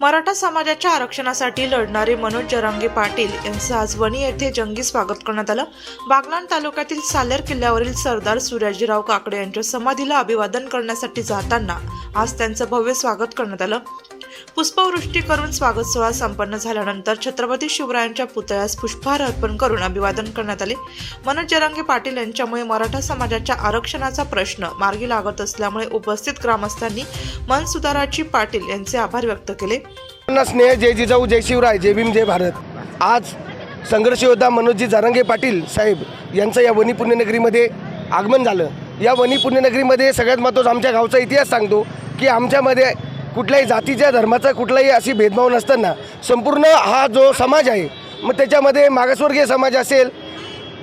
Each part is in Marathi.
मराठा समाजाच्या आरक्षणासाठी लढणारे मनोज जरांगे पाटील यांचं आज वणी येथे जंगी स्वागत करण्यात आलं. बागलाण तालुक्यातील सालेर किल्ल्यावरील सरदार सूर्याजीराव काकडे यांच्या समाधीला अभिवादन करण्यासाठी जाताना आज त्यांचं भव्य स्वागत करण्यात आलं. पुष्पवृष्टी करून स्वागत सोहळा संपन्न झाल्यानंतर छत्रपती शिवरायांच्या पुतळ्यास पुष्पहार अर्पण करून अभिवादन करण्यात आले. मनोज जरांगे पाटील यांच्यामुळे मराठा समाजाच्या आरक्षणाचा प्रश्न मार्गी लागत असल्यामुळे उपस्थित ग्रामस्थांनी मनसुदाराची पाटील यांचे आभार व्यक्त केले. स्नेह जय जिजाऊ जय शिवराय जय भीम जय भारत. आज संघर्ष योद्धा मनोजजी जारंगे पाटील साहेब यांचं या वनी पुण्यनगरीमध्ये आगमन झालं. या वनी पुण्यनगरीमध्ये सगळ्यात महत्त्वाचा आमच्या गावचा इतिहास सांगतो की आमच्यामध्ये कुठल्याही जातीच्या धर्माचा कुठलाही अशी भेदभाव नसताना संपूर्ण हा जो समाज आहे मग त्याच्यामध्ये मागासवर्गीय समाज असेल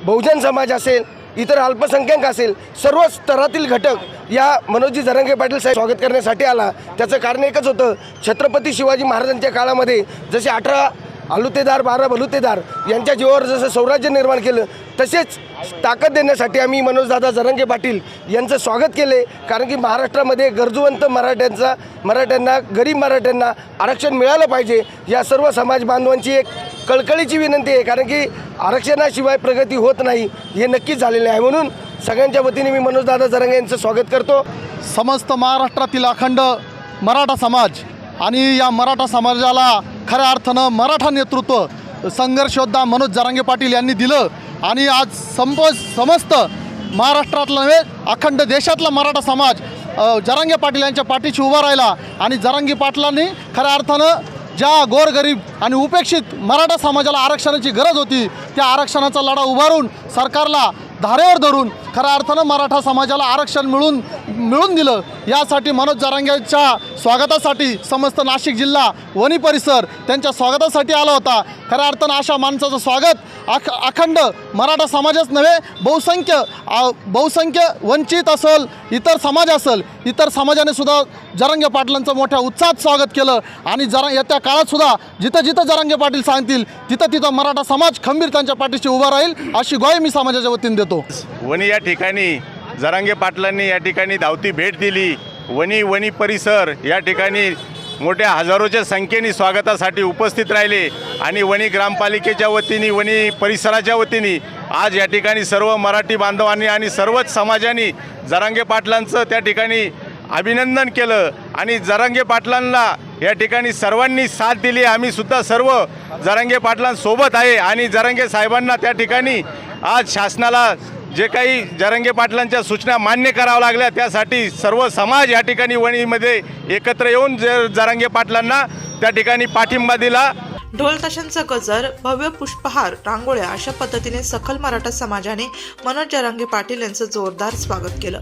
बहुजन समाज असेल इतर अल्पसंख्याक असेल सर्व स्तरातील घटक या मनोजी जरंगे पाटील साहेब स्वागत करण्यासाठी आला. त्याचं कारण एकच होतं छत्रपती शिवाजी महाराजांच्या काळामध्ये जसे अठरा आलुतेदार बारा बलुतेदार यांच्या जीवावर जसं स्वराज्य निर्माण केलं तसेच ताकद देण्यासाठी आम्ही मनोजदादा जरंगे पाटील यांचं स्वागत केले. कारण की महाराष्ट्रामध्ये गरजूवंत मराठ्यांचा मराठ्यांना गरीब मराठ्यांना आरक्षण मिळालं पाहिजे. या सर्व समाज बांधवांची एक कळकळीची विनंती आहे. कारण की आरक्षणाशिवाय प्रगती होत नाही हे नक्कीच झालेलं आहे. म्हणून सगळ्यांच्या वतीने मी मनोजदादा जरंगे यांचं स्वागत करतो. समस्त महाराष्ट्रातील अखंड मराठा समाज आणि या मराठा समाजाला खऱ्या अर्थानं मराठा नेतृत्व संघर्षोद्धा मनोज जरांगे पाटील यांनी दिलं. आणि आज संप समस्त महाराष्ट्रातला नव्हे अखंड देशातला मराठा समाज जरांगे पाटील यांच्या पाठीशी उभा राहिला. आणि जरांगी पाटलांनी खऱ्या अर्थानं ज्या गोरगरीब आणि उपेक्षित मराठा समाजाला आरक्षणाची गरज होती त्या आरक्षणाचा लढा उभारून सरकारला धारेवर धरून खऱ्या अर्थानं मराठा समाजाला आरक्षण मिळून मिळून दिलं. यासाठी मनोज जरांगेच्या स्वागतासाठी समस्त नाशिक जिल्हा वणी परिसर त्यांच्या स्वागतासाठी आला होता. खऱ्या अर्थानं अशा माणसाचं स्वागत अख अखंड मराठा समाजच नव्हे बहुसंख्य बहुसंख्य वंचित असेल इतर समाज असेल इतर समाजाने सुद्धा जरांगे पाटलांचं मोठ्या उत्साहात स्वागत केलं. आणि जरा येत्या काळातसुद्धा जिथं जिथं जरांगे पाटील सांगतील तिथं तिथं मराठा समाज खंबीर त्यांच्या पाठीशी उभा राहील अशी ग्वाही मी समाजाच्या वतीने देतो. वणी या ठिकाणी जरांगे पाटलांनी या ठिकाणी धावती भेट दिली. वणी वणी परिसर या ठिकाणी मोठ्या हजारोच्या संख्येने स्वागतासाठी उपस्थित राहिले. आणि वणी ग्रामपालिकेच्या वतीने वणी परिसराच्या वतीने आज या ठिकाणी सर्व मराठी बांधवांनी आणि सर्वच समाजाने जरांगे पाटलांचं त्या ठिकाणी अभिनंदन केलं. आणि जरांगे पाटलांना या ठिकाणी सर्वांनी साथ दिली. आम्ही सुद्धा सर्व जरांगे पाटलांसोबत आहे. आणि जरांगे साहेबांना त्या ठिकाणी आज शासनाला जे काही जरंगे पाटलांच्या सूचना मान्य कराव्या लागल्या त्यासाठी सर्व समाज या ठिकाणी वणीमध्ये एकत्र येऊन ज जरांगे पाटलांना त्या ठिकाणी पाठिंबा दिला. ढोल ताशांचा गजर भव्य पुष्पहार रांगोळ्या अशा पद्धतीने सखल मराठा समाजाने मनोज जरांगे पाटील यांचं जोरदार स्वागत केलं.